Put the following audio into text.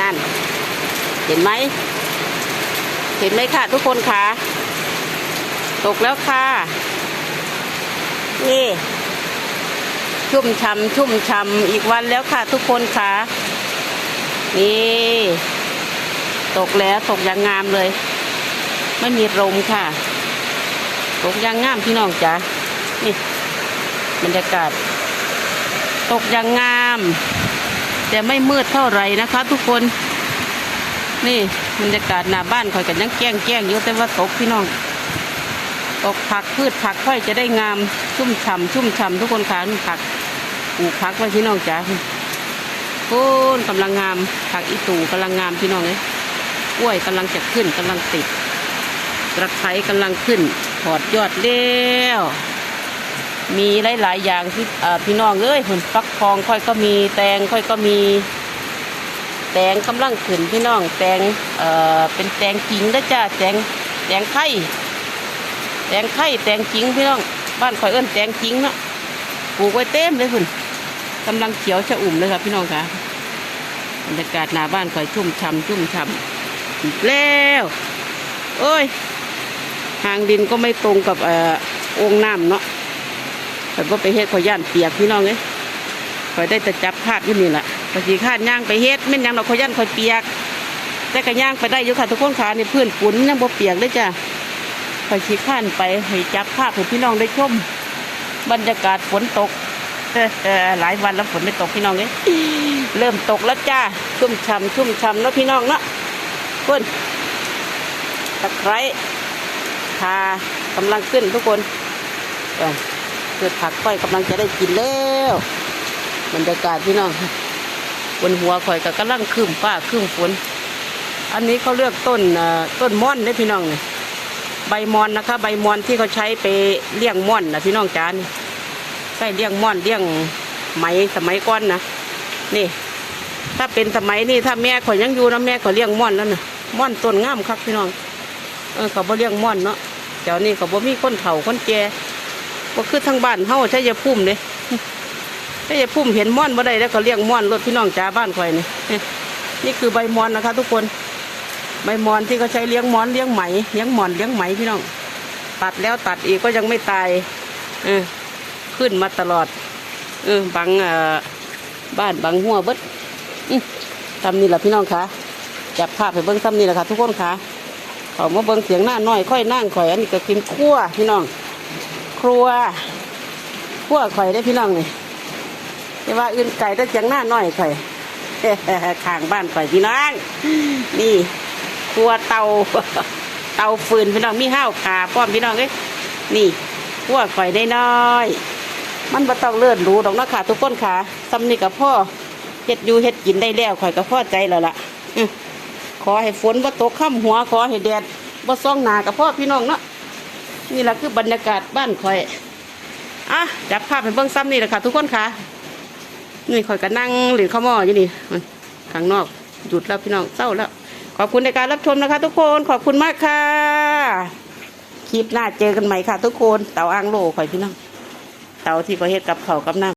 นั่น เห็นไหม เห็นไหมค่ะทุกคนคะตกแล้วค่ะ นี่ ชุ่มช่ำชุ่มช่ำอีกวันแล้วค่ะทุกคนค่ะ นี่ ตกแล้วตกอย่างงามเลย ไม่มีลมค่ะ ตกอย่างงามพี่น้องจ๋านี่บรรยากาศ ตกอย่างงาม แต่ไม่มืดเท่าไหร่นะคะ ทุกคน นี่บรรยากาศหน้าบ้านคอยกันยังแก้งแก้งๆอยู่แต่ว่าตกพี่น้อง ตกผักพืชผักค่อยจะได้งามชุ่มฉ่ำชุ่มฉ่ำทุกคนค่ะนี่ผักปลูกผักไว้พี่น้องจ๋าโค่นกำลังงามผักอีตูกำลังงามพี่น้องเลยกล้วยกำลังจะขึ้นกำลังติดกระไคร้กำลังขึ้นถอดยอดแล้ว มีหลายๆอย่างที่พี่น้องเอ้ยผลฟักทองค่อยก็มีแตงค่อยก็มี แตงกำลังขึ้นพี่น้องแตงเอ่อเป็นแตงจริงนะจ้าแตงแตงไข่แตงไข่แตงจริงพี่น้องบ้านข่อยเอิ้นแตงจริงเนาะปลูกไว้เต็มเลยคุณกำลังเขียวชะอุ่มเลยครับพี่น้องค่ะบรรยากาศหน้าบ้านข่อยชุ่มฉ่ำชุ่มฉ่ำอีกแล้วโอ้ยทางดินก็ไม่ตรงกับเอ่อองน้ำเนาะ ข่อยก็ไปเฮ็ดข่อยย่านเปียกพี่น้องเอ้ยข่อยได้แต่จับภาพอยู่นี่แหละข่อยสีข้านย่างไปเฮ็ดไม่นยังเราข่อยย่านข่อยเปียก แต่ก็ย่างไปได้อยู่ค่ะทุกคนขาในี่พื้นฝุ่นยังบ่เปียกเลยจ้ะคอยชี้ข้านไปให้จับภาพให้พี่น้องได้ชม บรรยากาศฝนตกหลายวันแล้วฝนไม่ตกพี่น้องเลยเริ่มตกแล้วจ้าชุ่มฉ่ำชุ่มฉ่ำเนาะพี่น้องเนาะเพื่อนตะไคร้คากำลังขึ้นทุกคน เกิดผักค่อยกำลังจะได้กินแล้วบรรยากาศพี่น้องบนหัวข่อยก็กำลังคืมฟ้าคืมฝน อันนี้เขาเลือกต้นต้นม่อนเนี่ยพี่น้องเนี่ยใบมอนนะคะ ใบมอนที่เขาใช้ไปเลี้ยงม่อนนะพี่น้องจานใช้เลี้ยงม่อนเลี้ยงไหมสมัยก่อนนะนี่ ถ้าเป็นสมัยนี้ถ้าแม่ข่อยยังอยู่นะแม่ข่อยเลี้ยงม่อนแล้วนะม่อนต้นงามครับพี่น้องเออเขาบ่เลี้ยงม่อนเนาะเดี๋ยวนี้เขาบ่มีคนเฒ่าคนแก่ บ่คือทางบ้านเฮาใช้ยาพุ่มเลยใช้ยาพุ่มเห็นม่อนบ่ได้แล้วเขาเลี้ยงม่อนรถพี่น้องจ้าบ้านข่อยนี่นี่คือใบมอนนะคะ ทุกคนใบมอนที่เขาใช้เลี้ยงมอนเลี้ยงไหมเลี้ยงหมอนเลี้ยงไหมพี่น้อง ตัดแล้วตัดอีกก็ยังไม่ตายเออขึ้นมาตลอด เออบังบ้านบังหัวเบิดทำนี่แหละพี่น้องคะจับภาพไปเบิ้งซ้ำนี่แหละค่ะ ทุกคนคะเขามาเบิ้งเสียงหน้าน้อยค่อยนั่งข่อยอันนี้ก็กินคั่วพี่น้อง รัวคั่วข่อยได้พี่น้องนี่แต่ว่าอื่นไก่แต่เสียงหน้าน้อยข่อยข้างบ้านข่อยพี่น้อง นี่ครัวเตา เตาฟืนพี่น้องมีห้าวขาป้อมพี่น้องเอ้ยนี่ครัวข่อยได้น้อยมันบ่ต้องเลื่อนรู้ดอกนะค่ะทุกคนค่ะซ้ำนี่กับพ่อเฮ็ดอยู่เฮ็ดกินได้แล้วข่อยก็พอใจแล้วล่ะอื้อขอให้ฝนบ่ตกค่ำหัวขอให้แดดบ่ซ่องหนากับพ่อพี่น้องเนาะ นี่แหละคือบรรยากาศบ้านข่อยอะจับภาพเป็นเบื้องซ้ำนี่แหละค่ะ ทุกคนค่ะนี่ข่อยก็นั่งหรือข้าวหม้ออยู่นี่ข้างนอกหยุดแล้วพี่น้องเศร้าแล้ว ขอบคุณในการรับชมนะคะ ทุกคนขอบคุณมากค่ะ คลิปหน้าเจอกันใหม่ค่ะ ทุกคนเต่าอ่างโลข่อยพี่น้องเต่าที่ก่อเฮ็ดกับเขากับน้ำ